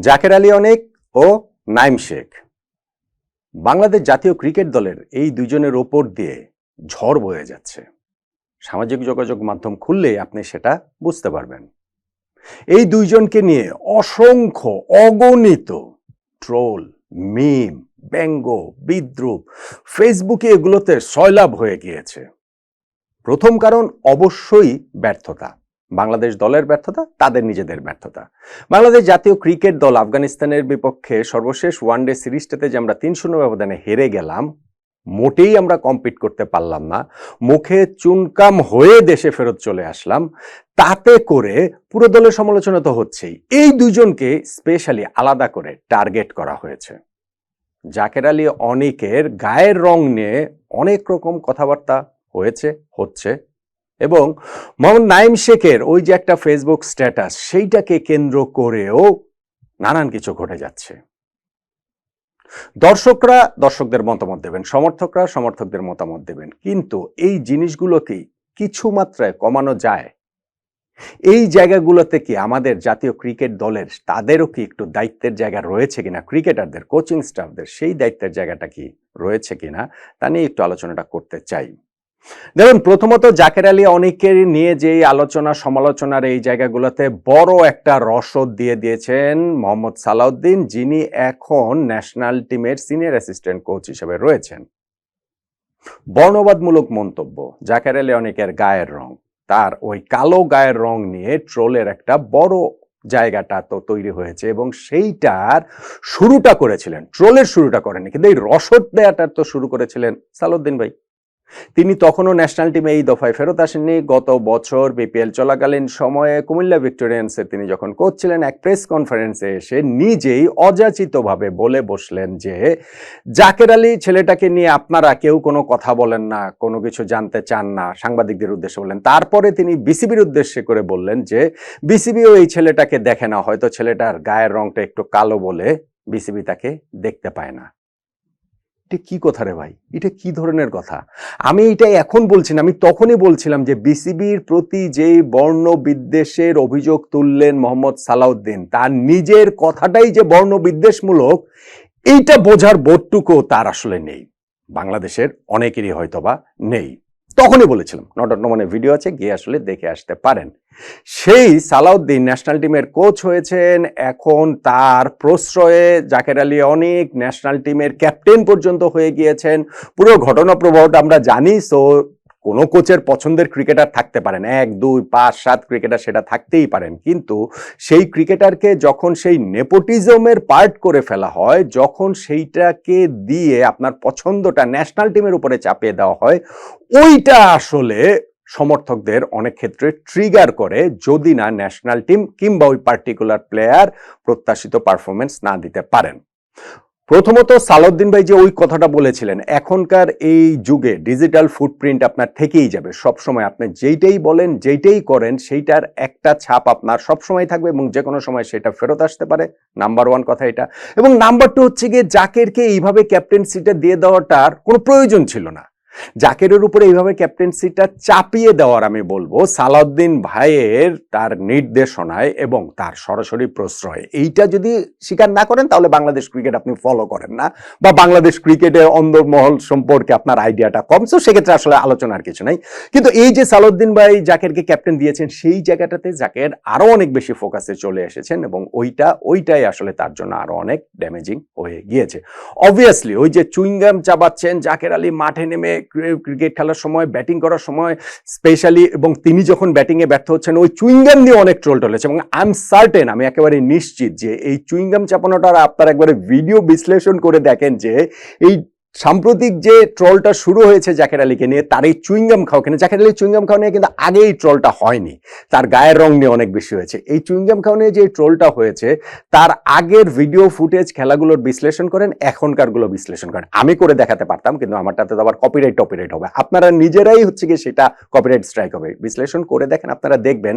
জাকের আলী অনেক ও নাইম শেখ। বাংলাদেশ জাতীয় ক্রিকেট দলের এই দুজনের ওপর দিয়ে ঝড় বয়ে যাচ্ছে। সামাজিক যোগাযোগ মাধ্যম খুললেই আপনি সেটা বুঝতে পারবেন। এই দুইজনকে নিয়ে অসংখ্য অগণিত ট্রোল, মিম, ব্যঙ্গ, বিদ্রুপ, ফেসবুকে এগুলোতে সয়লাভ হয়ে গিয়েছে। প্রথম কারণ অবশ্যই ব্যর্থতা। বাংলাদেশ দলের ব্যর্থতা, তাদের নিজেদের ব্যর্থতা। বাংলাদেশ জাতীয় ক্রিকেট দল আফগানিস্তানের বিপক্ষে সর্বশেষ ওয়ানডে সিরিজটাতে যে আমরা তিন শূন্য ব্যবধানে হেরে গেলাম, মোটেই আমরা কম্পিট করতে পারলাম না। মুখে চুনকাম হয়ে দেশে ফেরত চলে আসলাম। তাতে করে পুরো দলের সমালোচনা তো হচ্ছেই। এই দুজনকে স্পেশালি আলাদা করে টার্গেট করা হয়েছে। জাকের আলী অনেকের গায়ের রং নিয়ে অনেক রকম কথাবার্তা হয়েছে, হচ্ছে। এবং মোহাম্মদ নাইম শেখের ওই যে একটা ফেসবুক স্ট্যাটাস সেইটাকে কেন্দ্র করেও নানান কিছু ঘটে যাচ্ছে। দর্শকরা, দর্শকদের মতামত দেবেন, সমর্থকরা সমর্থকদের মতামত দেবেন, কিন্তু এই জিনিসগুলোকে কিছু মাত্রায় কমানো যায়। এই জায়গাগুলোতে কি আমাদের জাতীয় ক্রিকেট দলের, তাদেরও কি একটু দায়িত্বের জায়গা রয়েছে কিনা? ক্রিকেটারদের কোচিং স্টাফদের সেই দায়িত্বের জায়গাটা কি রয়েছে কিনা? তা নিয়ে একটু আলোচনাটা করতে চাই। দেখুন, প্রথমত জাকের আলী অনেকের নিয়ে যে আলোচনা, সমালোচনার এই জায়গাগুলোতে বড় একটা রসদ দিয়ে দিয়েছেন মোহাম্মদ সালাউদ্দিন, যিনি এখন ন্যাশনাল টিমের সিনিয়র অ্যাসিস্ট্যান্ট কোচ হিসেবে রয়েছেন। বর্ণবাদমূলক মন্তব্য, জাকের আলী অনেকের গায়ের রং। তার ওই কালো গায়ের রং নিয়ে ট্রোলের একটা বড় জায়গাটা তো তৈরি হয়েছে এবং সেইটার শুরুটা করেছিলেন। ট্রোলের শুরুটা করেনি কিন্তু এই রসদ দেয়াটার তো শুরু করেছিলেন সালাউদ্দিন ভাই। তিনি তখনও ন্যাশনাল টিমে এই দফায় ফেরত আসেননি। গত বছর বিপিএল চলাকালীন সময়ে কুমিল্লা ভিক্টোরিয়ান্সের তিনি যখন কোচ ছিলেন, এক প্রেস কনফারেন্সে এসে নিজেই অযাচিতভাবে বলে বসলেন যে, জাকের আলী ছেলেটাকে নিয়ে আপনারা কেউ কোনো কথা বলেন না, কোনো কিছু জানতে চান না। সাংবাদিকদের উদ্দেশ্যে বললেন। তারপরে তিনি বিসিবির উদ্দেশ্যে করে বললেন যে বিসিবিও এই ছেলেটাকে দেখে না, হয়তো ছেলেটার গায়ের রংটা একটু কালো বলে বিসিবি তাকে দেখতে পায় না। এটা কি কথা রে ভাই? এটা কি ধরনের কথা? আমি এটা এখন বলছি না, আমি তখনই বলছিলাম যে বিসিবির প্রতি যে বর্ণ বিদ্বেষের অভিযোগ তুললেন মোহাম্মদ সালাউদ্দিন, তার নিজের কথাটাই যে বর্ণ বিদ্বেষমূলক, এইটা বোঝার বোধটুকু তার আসলে নেই। বাংলাদেশের অনেকেরই হয়তোবা নেই। তখনই বলেছিলাম, নট মানে ভিডিও আছে, গিয়ে আসলে দেখে আসতে পারেন। সেই সালাউদ্দিন ন্যাশনাল টিমের কোচ হয়েছেন, এখন তার প্রশ্রয়ে জাকের আলী অনেক ন্যাশনাল টিমের ক্যাপ্টেন পর্যন্ত হয়ে গিয়েছেন। পুরো ঘটনা প্রবাহটা আমরা জানি সো কোনো কোচের পছন্দের ক্রিকেটার থাকতে পারেন। এক, দুই, পাঁচ, সাত ক্রিকেটার সেটা থাকতেই পারেন। কিন্তু সেই ক্রিকেটারকে যখন সেই নেপোটিজমের পার্ট করে ফেলা হয়, যখন সেইটাকে দিয়ে আপনার পছন্দটা ন্যাশনাল টিমের উপরে চাপিয়ে দেওয়া হয়, ওইটা আসলে সমর্থকদের অনেক ক্ষেত্রে ট্রিগার করে যদি না ন্যাশনাল টিম কিংবা ওই পার্টিকুলার প্লেয়ার প্রত্যাশিত পারফরমেন্স না দিতে পারেন। প্রথমত সালাউদ্দিন ভাই যে ওই কথাটা বলেছিলেন, এখনকার এই যুগে ডিজিটাল ফুটপ্রিন্ট আপনার থেকেই যাবে। সবসময় আপনি যেইটাই বলেন, যেইটাই করেন, সেইটার একটা ছাপ আপনার সব সময় থাকবে এবং যে কোনো সময় সেটা ফেরত আসতে পারে। নাম্বার ওয়ান কথা এটা। এবং নাম্বার টু হচ্ছে গিয়ে জাকেরকে এইভাবে ক্যাপ্টেন সিটে দিয়ে দেওয়াটার কোনো প্রয়োজন ছিল না। জাকেরের উপরে এইভাবে ক্যাপ্টেন্সিটা চাপিয়ে দেওয়ার আমি বলব, সালাউদ্দিন ভাইয়ের তার নির্দেশনায় এবং তার সরাসরি প্রশ্রয়। এইটা যদি স্বীকার না করেন, তাহলে বাংলাদেশ ক্রিকেট আপনি ফলো করেন না বা বাংলাদেশ ক্রিকেটের অন্দরমহল সম্পর্কে আপনার আইডিয়াটা কম। সো সেক্ষেত্রে আসলে আলোচনার কিছু নাই। কিন্তু এই যে সালাউদ্দিন ভাই জাকেরকে ক্যাপ্টেন দিয়েছেন, সেই জায়গাটাতে জাকের আরও অনেক বেশি ফোকাসে চলে এসেছেন এবং ওইটা, ওইটাই আসলে তার জন্য আরও অনেক ড্যামেজিং হয়ে গিয়েছে। অবভিয়াসলি ওই যে চুইংগাম চাবাচ্ছেন জাকের আলী, মাঠে নেমে ক্রিকেট খেলার সময়, ব্যাটিং করার সময় স্পেশালি এবং তিনি যখন ব্যাটিংয়ে ব্যর্থ হচ্ছেন, ওই চুইংগাম নিয়ে অনেক ট্রোল টলেছে এবং আই এম সার্টেন আমি একেবারে নিশ্চিত যে এই চুইংগাম চাপানোটার আপনার একবারে ভিডিও বিশ্লেষণ করে দেখেন যে এই সাম্প্রতিক যে ট্রলটা শুরু হয়েছে জাকের আলীকে নিয়ে তার এই চুইংগাম খাও কিনা জাকের আলী চুইংগাম খাওয়া নিয়ে কিন্তু আগে এই ট্রলটা হয়নি। তার গায়ের রং নিয়ে অনেক বেশি হয়েছে। এই চুইংগাম খাওয়া নিয়ে যে ট্রলটা হয়েছে, তার আগের ভিডিও ফুটেজ খেলাগুলোর বিশ্লেষণ করেন, এখনকারগুলো বিশ্লেষণ করেন। আমি করে দেখাতে পারতাম, কিন্তু আমারটাতে তো আবার কপিরাইট টপিরাইট হবে। আপনারা নিজেরাই হচ্ছে গিয়ে সেটা কপিরাইট স্ট্রাইক হবে। বিশ্লেষণ করে দেখেন, আপনারা দেখবেন,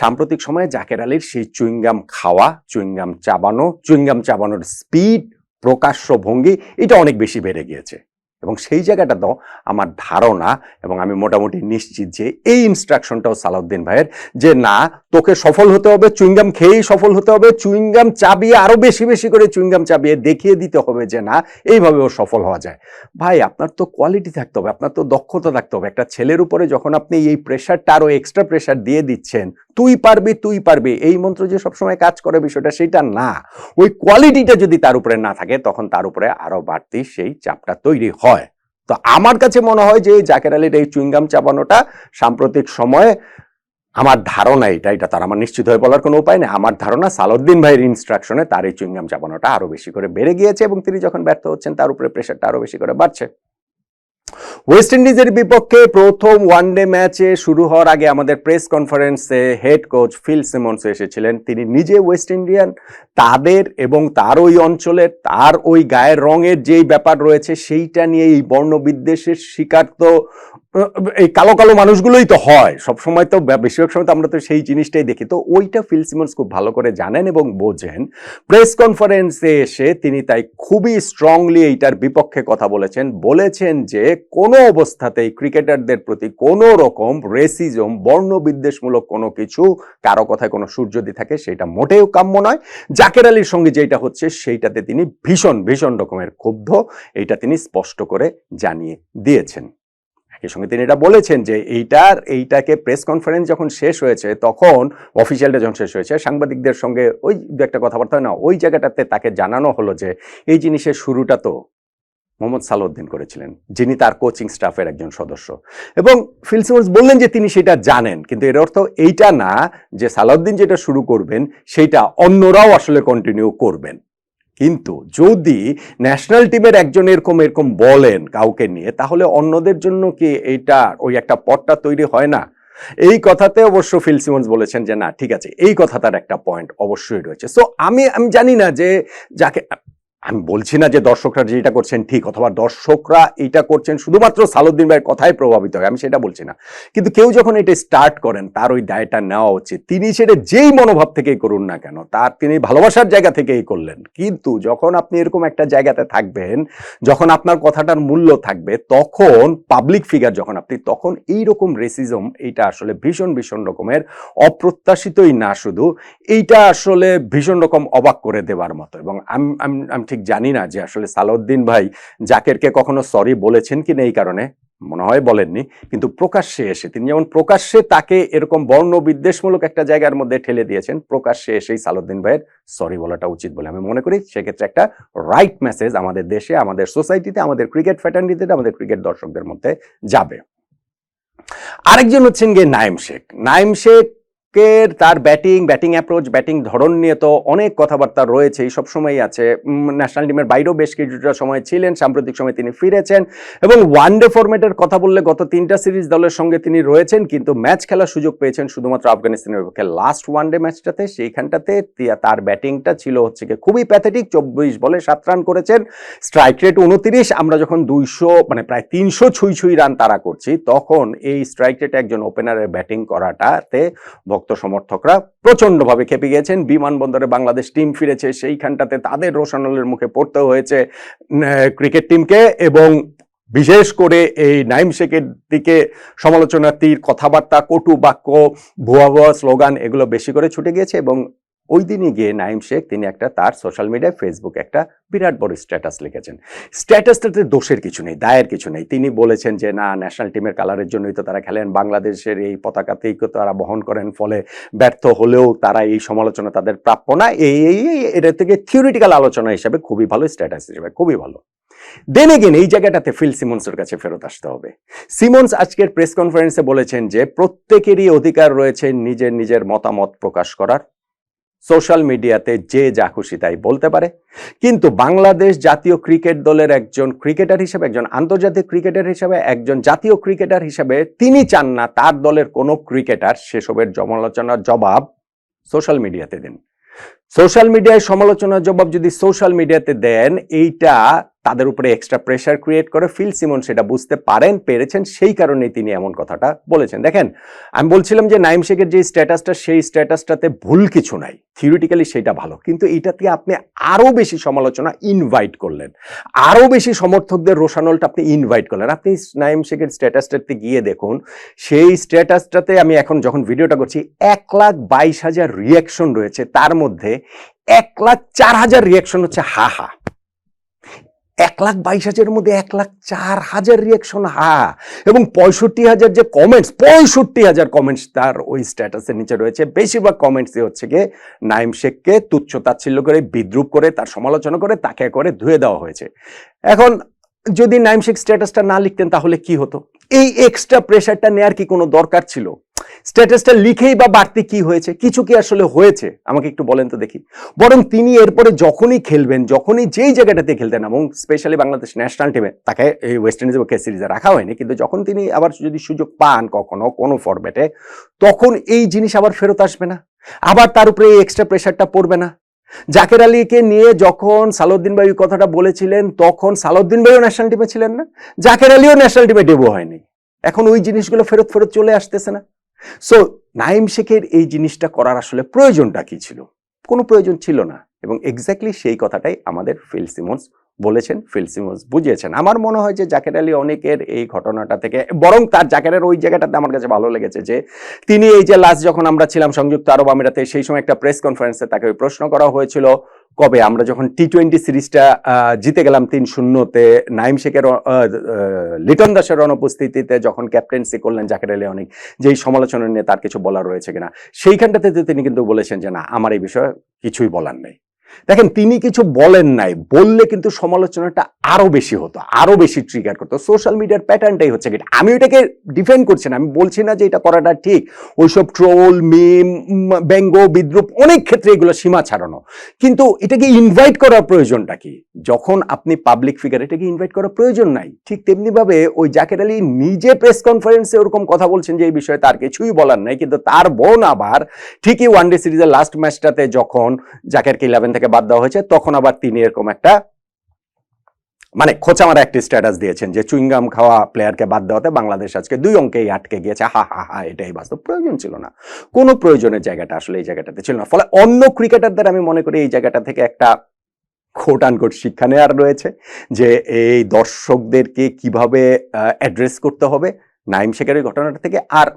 সাম্প্রতিক সময়ে জাকের আলীর সেই চুইংগাম খাওয়া, চুইংগাম চাবানো, চুইংগাম চাবানোর স্পিড প্রকাশ্য ভঙ্গি, এটা অনেক বেশি বেড়ে গিয়েছে। এবং সেই জায়গাটা তো আমার ধারণা এবং আমি মোটামুটি নিশ্চিত যে এই ইনস্ট্রাকশনটাও সালাউদ্দিন ভাইয়ের যে না, তোকে সফল হতে হবে, চুইংগাম খেয়েই সফল হতে হবে, চুইংগাম চাবিয়ে আরও বেশি বেশি করে চুইংগাম চাবিয়ে দেখিয়ে দিতে হবে যে না এইভাবেও সফল হওয়া যায়। ভাই, আপনার তো কোয়ালিটি থাকতে হবে, আপনার তো দক্ষতা থাকতে হবে। একটা ছেলের উপরে যখন আপনি এই প্রেশারটা আরও এক্সট্রা প্রেশার দিয়ে দিচ্ছেন তুই পারবি তুই পারবি। এই মন্ত্র যে সবসময় কাজ করে বিষয়টা, সেটা না। ওই কোয়ালিটিটা যদি তার উপরে না থাকে, তখন তার উপরে আরও বাড়তি সেই চাপটা তৈরি হয়। তো আমার কাছে মনে হয় যে জাকের আলীর এই চুইংগাম চাপানোটা সাম্প্রতিক সময়ে আমার ধারণা এটা এটা তার আমার নিশ্চিত হয়ে বলার কোনো উপায় নেই। আমার ধারণা সালাউদ্দিন ভাইয়ের ইনস্ট্রাকশনে তার এই চুইংগাম চাপানোটা আরও বেশি করে বেড়ে গিয়েছে এবং তিনি যখন ব্যর্থ হচ্ছেন, তার উপরে প্রেশারটা আরও বেশি করে বাড়ছে। ওয়েস্ট ইন্ডিজের বিপক্ষে প্রথম ওয়ানডে ম্যাচে শুরু হওয়ার আগে আমাদের প্রেস কনফারেন্সে হেড কোচ ফিল সিমন্স এসেছিলেন। তিনি নিজে ওয়েস্ট ইন্ডিয়ান তাদের এবং তার ওই অঞ্চলের তার ওই গায়ের রঙের যেই ব্যাপার রয়েছে, সেইটা নিয়ে এই বর্ণবিদ্বেষের শিকার তো এই কালো কালো মানুষগুলোই তো হয়। সব সময় তো বেশিরভাগ সময় তো আমরা তো সেই জিনিসটাই দেখি। তো ওইটা ফিল সিমন্স খুব ভালো করে জানেন এবং বোঝেন। প্রেস কনফারেন্সে এসে তিনি তাই খুবই স্ট্রংলি এইটার বিপক্ষে কথা বলেছেন। বলেছেন যে কোনো অবস্থাতেই ক্রিকেটারদের প্রতি কোনো রকম রেসিজম বর্ণ বিদ্বেষমূলক কোনো কিছু কারও কথায় কোনো সুর যদি থাকে, সেটা মোটেও কাম্য নয়। জাকের আলীর সঙ্গে যেটা হচ্ছে, সেইটাতে তিনি ভীষণ ভীষণ রকমের ক্ষুব্ধ। এইটা তিনি স্পষ্ট করে জানিয়ে দিয়েছেন। একই সঙ্গে তিনি এটা বলেছেন যে এইটার, এইটাকে প্রেস কনফারেন্স যখন শেষ হয়েছে, তখন অফিসিয়ালটা যখন শেষ হয়েছে, সাংবাদিকদের সঙ্গে ওই দু একটা কথাবার্তা না, ওই জায়গাটাতে তাকে জানানো হলো যে এই জিনিসের শুরুটা তো মোহাম্মদ সালাউদ্দিন করেছিলেন, যিনি তার কোচিং স্টাফের একজন সদস্য। এবং ফিলসিমন্স বললেন যে তিনি সেটা জানেন, কিন্তু এর অর্থ এইটা না যে সালাউদ্দিন যেটা শুরু করবেন সেইটা অন্যরাও আসলে কন্টিনিউ করবেন। কিন্তু যদি ন্যাশনাল টিমের একজন এরকম এরকম বলেন কাউকে নিয়ে, তাহলে অন্যদের জন্য কি এইটা ওই একটা পটটা তৈরি হয় না? এই কথাতে অবশ্য ফিল সিমন্স বলেছেন যে না, ঠিক আছে, এই কথা তার একটা পয়েন্ট অবশ্যই রয়েছে। সো আমি আমি জানি না যে যাকে আমি বলছি না যে দর্শকরা যেটা করছেন ঠিক, অথবা দর্শকরা এটা করছেন শুধুমাত্র সালুদ্দিন ভাইয়ের কথাই প্রভাবিত হয়, আমি সেটা বলছি না। কিন্তু কেউ যখন এটা স্টার্ট করেন, তার ওই দায়টা নেওয়া উচিত। তিনি সেটা যেই মনোভাব থেকেই করুন না কেন, তার তিনি ভালোবাসার জায়গা থেকেই করলেন। কিন্তু যখন আপনি এরকম একটা জায়গাতে থাকবেন, যখন আপনার কথাটার মূল্য থাকবে, তখন পাবলিক ফিগার যখন আপনি, তখন এই রকম রেসিজম এইটা আসলে ভীষণ ভীষণ রকমের অপ্রত্যাশিতই না শুধু, এইটা আসলে ভীষণ রকম অবাক করে দেওয়ার মতো। এবং আমি ঠিক জানি না যে আসলে সালাউদ্দিন ভাই জাকেরকে কখনো সরি বলেছেন কি না এই কারণে, মনে হয় বলেননি, কিন্তু প্রকাশ্যে এসে, তিনি যেমন প্রকাশ্যে তাকে এরকম বর্ণ বিদ্বেষমূলক একটা জায়গার মধ্যে ঠেলে দিয়েছেন, প্রকাশ্যে এসেই সালাউদ্দিন ভাইয়ের সরি বলাটা উচিত বলে আমি মনে করি। সেক্ষেত্রে একটা রাইট মেসেজ আমাদের দেশে, আমাদের সোসাইটিতে আমাদের ক্রিকেট ফ্যাটার্নিটিতে আমাদের ক্রিকেট দর্শকদের মধ্যে যাবে। আরেকজন হচ্ছেন গিয়ে নাইম শেখ। নাইম শেখের তার ব্যাটিং ব্যাটিং অ্যাপ্রোচ ব্যাটিং ধরন নিয়ে তো অনেক কথাবার্তা রয়েছে এই সব সময়ই আছে ন্যাশনাল টিমের বাইরেও বেশ কিছুটা সময় ছিলেন, সাম্প্রতিক সময় তিনি ফিরেছেন এবং ওয়ান ডে কথা বললে গত তিনটা সিরিজ দলের সঙ্গে তিনি রয়েছেন, কিন্তু ম্যাচ খেলার সুযোগ পেয়েছেন শুধুমাত্র আফগানিস্তানের বিপক্ষে। লাস্ট ওয়ান ডে ম্যাচটাতে সেইখানটাতে তার ব্যাটিংটা ছিল হচ্ছে গিয়ে খুবই প্যাথেটিক চব্বিশ বলে সাত রান করেছেন স্ট্রাইক রেট উনত্রিশ, আমরা যখন দুইশো মানে প্রায় তিনশো ছুঁই ছুঁই রান তারা করছি, তখন এই স্ট্রাইক রেটে একজন ওপেনারের ব্যাটিং করাটাতে ভক্ত সমর্থকরা প্রচণ্ডভাবে খেপে গিয়েছেন। বিমানবন্দরে বাংলাদেশ টিম ফিরেছে, সেইখানটাতে তাদের রোশানলের মুখে পড়তে হয়েছে ক্রিকেট টিমকে এবং বিশেষ করে এই নাইম শেখের দিকে সমালোচনার তীর কথাবার্তা, কটু বাক্য, ভুয়া ভুয়া স্লোগান, এগুলো বেশি করে ছুটে গিয়েছে এবং ওই দিনই গিয়ে নাইম শেখ, তিনি একটা তার সোশ্যাল মিডিয়ায় ফেসবুক একটা বিরাট বড় স্ট্যাটাস লিখেছেন। স্ট্যাটাসটাতে দোষের কিছু নেই, দায়ের কিছু নেই। তিনি বলেছেন যে, না ন্যাশনাল টিমের কালারের জন্যই তো তারা খেলেন। বাংলাদেশের এই পতাকাতেই তারা বহন করেন, ফলে ব্যর্থ হলেও তারা এই সমালোচনা তাদের প্রাপ্য না। এই এই এটা থেকে থিওরিটিক্যাল আলোচনা হিসাবে খুবই ভালো স্ট্যাটাস হিসেবে, খুবই ভালো। দেন এগেন এই জায়গাটাতে ফিল সিমন্সের কাছে ফেরত আসতে হবে। সিমন্স আজকের প্রেস কনফারেন্সে বলেছেন যে, প্রত্যেকেরই অধিকার রয়েছে নিজের নিজের মতামত প্রকাশ করার। সোশ্যাল মিডিয়াতে যে যা খুশি তাই বলতে পারে। কিন্তু বাংলাদেশ জাতীয় ক্রিকেট দলের একজন ক্রিকেটার হিসেবে, একজন আন্তর্জাতিক ক্রিকেটার হিসেবে, একজন জাতীয় ক্রিকেটার হিসেবে তিনি চান না তার দলের কোনো ক্রিকেটার সেসবের সমালোচনার জবাব সোশ্যাল মিডিয়াতে দিন। সোশ্যাল মিডিয়ায় সমালোচনার জবাব যদি সোশ্যাল মিডিয়াতে দেন, এইটা তাদের উপরে এক্সট্রা প্রেশার ক্রিয়েট করে ফিল সিমন সেটা বুঝতে পারেন, পেরেছেন, সেই কারণেই তিনি এমন কথাটা বলেছেন। দেখেন, আমি বলছিলাম যে নাইম শেখের যে স্ট্যাটাসটা সেই স্ট্যাটাসটাতে ভুল কিছু নাই। থিওরিটিক্যালি সেটা ভালো, কিন্তু এটাতে আপনি আরও বেশি সমালোচনা ইনভাইট করলেন। আরও বেশি সমর্থকদের রোশানলটা আপনি ইনভাইট করলেন। আপনি নাইম শেখের স্ট্যাটাসটাতে গিয়ে দেখুন, সেই স্ট্যাটাসটাতে আমি এখন যখন ভিডিওটা করছি, এক লাখ বাইশ হাজার রিয়াকশন রয়েছে। তার মধ্যে এক লাখ চার হাজার রিয়াকশন হচ্ছে হা হা এক লাখ বাইশ হাজারের মধ্যে এক লাখ চার হাজার রিয়াকশন হা, এবং পঁয়ষট্টি হাজার যে কমেন্টস পঁয়ষট্টি হাজার কমেন্টস তার ওই স্ট্যাটাসের নিচে রয়েছে। বেশিরভাগ কমেন্টসই হচ্ছে গিয়ে নাইম শেখকে তুচ্ছ তাচ্ছিল্য করে, বিদ্রুপ করে, তার সমালোচনা করে, তাকে করে ধুয়ে দেওয়া হয়েছে। এখন যদি নাইম শেখ স্ট্যাটাসটা না লিখতেন তাহলে কি হতো? এই এক্সট্রা প্রেশারটা নেয়ার কি কোনো দরকার ছিল? স্ট্যাটাসটা লিখেই বা বাড়তি কি হয়েছে, কিছু কি আসলে হয়েছে? আমাকে একটু বলেন তো দেখি। বরং তিনি এরপরে যখনই খেলবেন, যখনই যেই জায়গাটাতে খেলতেন, এবং স্পেশালি বাংলাদেশ ন্যাশনাল টিমে তাকে এই ওয়েস্ট ইন্ডিজ কে সিরিজে রাখা হয়নি, কিন্তু যখন তিনি আবার যদি সুযোগ পান কখনো কোনো ফরম্যাটে তখন এই জিনিস আবার ফেরত আসবে না। আবার তার উপরে এই এক্সট্রা প্রেশারটা পড়বে না। জাকের আলীকে নিয়ে যখন সালাউদ্দিন ভাই কথাটা বলেছিলেন, তখন সালাউদ্দিন ভাইও ন্যাশনাল টিমে ছিলেন না, জাকের আলীও ন্যাশনাল টিমে ডেবু হয়নি। এখন ওই জিনিসগুলো ফেরত ফেরত চলে আসতেছে না। সো নাইম শেখের এই জিনিসটা করার আসলে প্রয়োজনটা কি ছিল? কোনো প্রয়োজন ছিল না। এবং এক্স্যাক্টলি সেই কথাটাই আমাদের ফিল সিমন্স বলেছেন, ফিল সিমন্স বুঝিয়েছেন। আমার মনে হয় যে জাকের আলী অনেকের এই ঘটনাটা থেকে, বরং তার জাকেরের ওই জায়গাটাতে আমার কাছে ভালো লেগেছে যে, তিনি এই যে লাস্ট যখন আমরা ছিলাম সংযুক্ত আরব আমিরাতে, সেই সময় একটা প্রেস কনফারেন্সে তাকে প্রশ্ন করা হয়েছিল কবে? আমরা যখন টি টোয়েন্টি সিরিজটা জিতে গেলাম তিন শূন্যতে, নাইম শেখের লিটন দাসের অনুপস্থিতিতে যখন ক্যাপ্টেন্সি করলেন জাকের আলী অনেক, যেই সমালোচনা নিয়ে তার কিছু বলার রয়েছে কিনা, সেইখানটাতে তিনি কিন্তু বলেছেন যে, না, আমার এই বিষয়ে কিছুই বলার নেই। দেখেন, তিনি কিছু বলেন নাই, বললে কিন্তু সমালোচনাটা আরও বেশি হতো, আরও বেশি ট্রিগার করতো। সোশ্যাল মিডিয়ার প্যাটার্নটাই হচ্ছে কি, আমি ওইটাকে ডিফেন্ড করছি না, আমি বলছি না যে এটা করাটা ঠিক। ওইসব ট্রোল মিম ব্যঙ্গ, বিদ্রুপ, অনেক ক্ষেত্রে এগুলো সীমা ছাড়ানো। কিন্তু এটাকে ইনভাইট করার প্রয়োজনটা কি? যখন আপনি পাবলিক ফিগার এটাকে ইনভাইট করার প্রয়োজন নাই। ঠিক তেমনি ভাবে ওই জাকের আলী নিজে প্রেস কনফারেন্সে ওরকম কথা বলছেন যে এই বিষয়ে তার কিছুই বলার নাই, কিন্তু তার বোন আবার ঠিকই ওয়ান ওয়ানডে সিরিজের লাস্ট ম্যাচটাতে যখন জাকেরকে ইলেভেন থেকে বাদ দেওয়া হয়েছে, তখন আবার তিনি এরকম একটা মানে খোঁচা মারা একটি স্ট্যাটাস দিয়েছেন যে চুইংগাম খাওয়া প্লেয়ারকে বাদ দেওয়াতে বাংলাদেশ আজকে দুই অঙ্কেই আটকে গিয়েছে। হা হা হা, এটাই বাস্তব। প্রয়োজন ছিল না। কোনো প্রয়োজনের জায়গাটা আসলে এই জায়গাটাতে ছিল না। ফলে অন্য ক্রিকেটারদের আমি মনে করি এই জায়গাটা থেকে একটা খোট আনকোট শিক্ষা নেওয়ার রয়েছে যে এই দর্শকদেরকে কীভাবে অ্যাড্রেস করতে হবে। নাইম শেখের ওই ঘটনাটা থেকে আর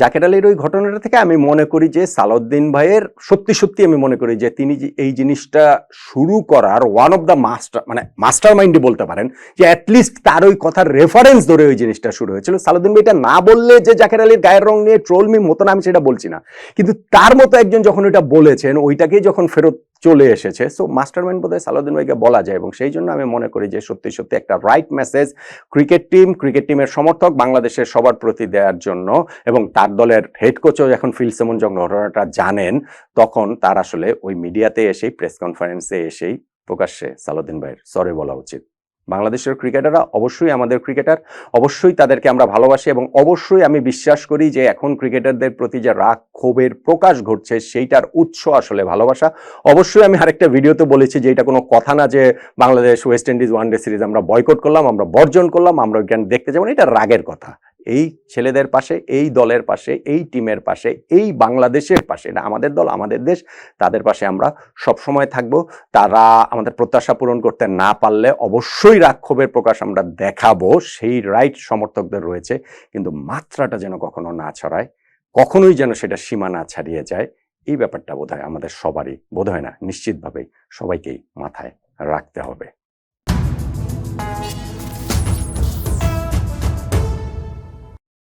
জাকের আলীর ওই ঘটনাটা থেকে আমি মনে করি যে সালাউদ্দিন ভাইয়ের সত্যি সত্যি আমি মনে করি যে তিনি এই জিনিসটা শুরু করার ওয়ান অফ দ্য মাস্টার মানে মাস্টার মাইন্ডই বলতে পারেন যে অ্যাটলিস্ট তার ওই কথার রেফারেন্স ধরে ওই জিনিসটা শুরু হয়েছিল। সালাউদ্দিন ভাই এটা না বললে যে জাকের আলীর গায়ের রং নিয়ে ট্রোল মিম হতো না, আমি সেটা বলছি না। কিন্তু তার মতো একজন যখন ওইটা বলেছেন, ওইটাকেই যখন ফেরত চলে এসেছে সো মাস্টার মাইন্ড বোধহয় সালাউদ্দিন ভাইকে বলা যায় এবং সেই জন্য আমি মনে করি যে সত্যি সত্যি একটা right message cricket team cricket টিমের সমর্থক, বাংলাদেশের সবার প্রতি দেওয়ার জন্য এবং তার দলের হেড কোচও এখন ফিল সেমন যখন ঘটনাটা জানেন, তখন তার আসলে ওই মিডিয়াতে এসেই প্রেস কনফারেন্সে এসেই প্রকাশ্যে সালাউদ্দিন ভাইয়ের সরি বলা উচিত। বাংলাদেশের ক্রিকেটাররা অবশ্যই আমাদের ক্রিকেটার, অবশ্যই তাদেরকে আমরা ভালোবাসি এবং অবশ্যই আমি বিশ্বাস করি যে এখন ক্রিকেটারদের প্রতি যে রাগ, ক্ষোভের প্রকাশ ঘটছে সেইটার উৎস আসলে ভালোবাসা। অবশ্যই আমি আরেকটা ভিডিওতে বলেছি যে এটা কোনো কথা না যে Bangladesh West Indies one day series আমরা বয়কট করলাম, আমরা বর্জন করলাম, আমরা জ্ঞান দেখতে যাব এটা রাগের কথা। এই ছেলেদের পাশে, এই দলের পাশে, এই টিমের পাশে, এই বাংলাদেশের পাশে, এটা আমাদের দল, আমাদের দেশ, তাদের পাশে আমরা সব সময় থাকব। তারা আমাদের প্রত্যাশা পূরণ করতে না পারলে অবশ্যই রাক্ষোভের প্রকাশ আমরা দেখাবো। সেই রাইট সমর্থকদের রয়েছে, কিন্তু মাত্রাটা যেন কখনো না ছড়ায়, কখনোই যেন সেটা সীমা না ছাড়িয়ে যায়, এই ব্যাপারটা বোধহয় আমাদের সবারই, বোধহয় না, নিশ্চিতভাবেই সবাইকেই মাথায় রাখতে হবে।